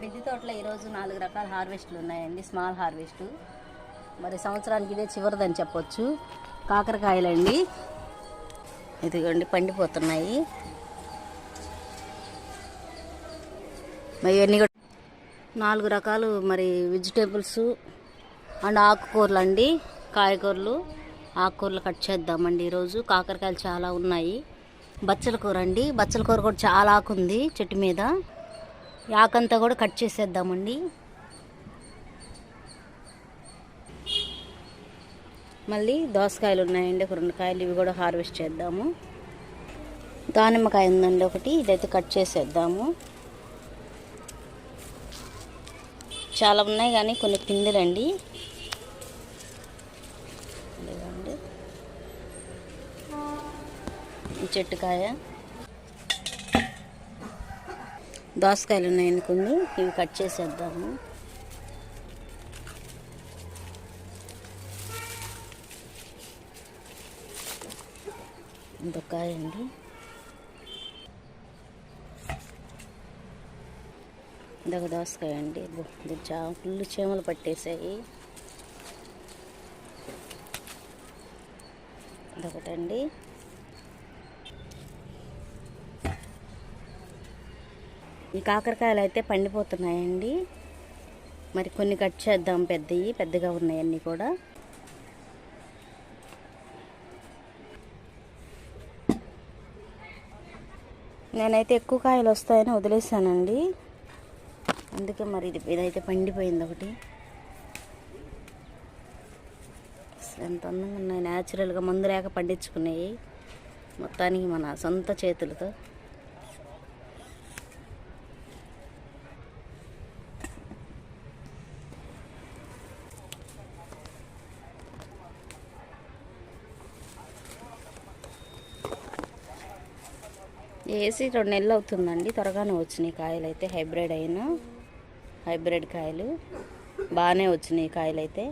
మిద్దె తోటలో ఈరోజు నాలుగు రకాల హార్వెస్ట్లు ఉన్నాయండి. Small harvest. మరి సంవత్సరానికి ఇదే చివరిదని చెప్పొచ్చు. కాకరకాయలండి. ఇదిగోండి పండిపోతున్నాయి. మరి ఇవన్నీ కూడా నాలుగు రకాలు మరి వెజిటేబుల్స్ అండ్ ఆకుకూరలు అండి కాయగూరలు ఆకుకూరలు కట్ చేద్దామండి ఈరోజు. కాకరకాయలు చాలా ఉన్నాయి. బచ్చల కూర అండి. బచ్చల కూర కూడా చాలా ఆకుంది చెట్టు మీద. యాకంతా కూడా కట్ చేసేద్దామండి. మళ్ళీ దోసకాయలు ఉన్నాయండి ఒక రెండు కాయలు ఇవి కూడా హార్వెస్ట్ చేద్దాము. దానిమ్మకాయ ఉందండి ఒకటి ఇదైతే కట్ చేసేద్దాము. చాలా ఉన్నాయి కానీ కొన్ని పిందెలండి. చెట్టుకాయ. దోసకాయలు ఉన్నాయండి కొన్ని. ఇవి కట్ చేసేద్దాము. ఇంకొక కాయ అండి ఇదొక దోసకాయ అండి. ఇది చా ఫుల్ చీమలు పట్టేసాయి. ఇదొకటండి ఈ కాకరకాయలు అయితే పండిపోతున్నాయండి. మరి కొన్ని కట్ చేద్దాం. పెద్దవి పెద్దగా ఉన్నాయన్నీ కూడా. నేనైతే ఎక్కువ కాయలు వస్తాయని వదిలేసానండి. అందుకే మరి ఇది ఇదైతే పండిపోయింది ఒకటి. అసలు ఎంత అందంగా ఉన్నాయి. న్యాచురల్గా మందు లేక పండించుకున్నాయి. మొత్తానికి మన సొంత చేతులతో. వేసి రెండు నెలలు అవుతుందండి. త్వరగానే వచ్చినాయి కాయలు అయితే. హైబ్రిడ్ అయినా హైబ్రిడ్ కాయలు. బాగానే వచ్చినాయి కాయలు అయితే.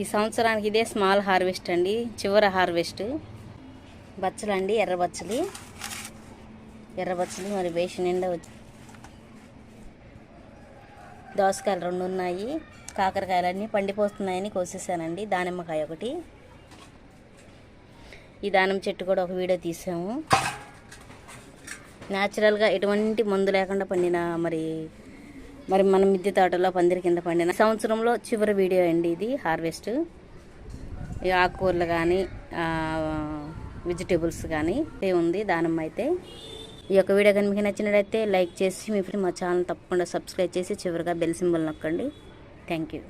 ఈ సంవత్సరానికి ఇదే స్మాల్ హార్వెస్ట్ అండి. చివరి హార్వెస్ట్. బచ్చలండి ఎర్ర బచ్చలు ఎర్ర బచ్చలు మరి వేసి నిండా వచ్చి దోసకాయలు రెండు ఉన్నాయి కాకరకాయలన్నీ పండిపోతున్నాయని కోసేసానండి. దానిమ్మకాయ ఒకటి. ఈ దానిమ్మ చెట్టు కూడా ఒక వీడియో తీసాము. న్యాచురల్గా ఎటువంటి మందు లేకుండా పండిన మరి మరి మన మిద్దె తోటలో పందిరి కింద పండిన సంవత్సరంలో చివరి వీడియో అండి ఇది హార్వెస్ట్. ఈ ఆకుకూరలు కానీ వెజిటేబుల్స్ కానీ ఏ ఉంది దానిమ్మ అయితే. ఈ యొక్క వీడియో కనుక నచ్చినట్లయితే లైక్ చేసి మీ ఫ్రెండ్ మా ఛానల్ తప్పకుండా సబ్స్క్రైబ్ చేసి చివరిగా బెల్ సింబల్ నొక్కండి. Thank you.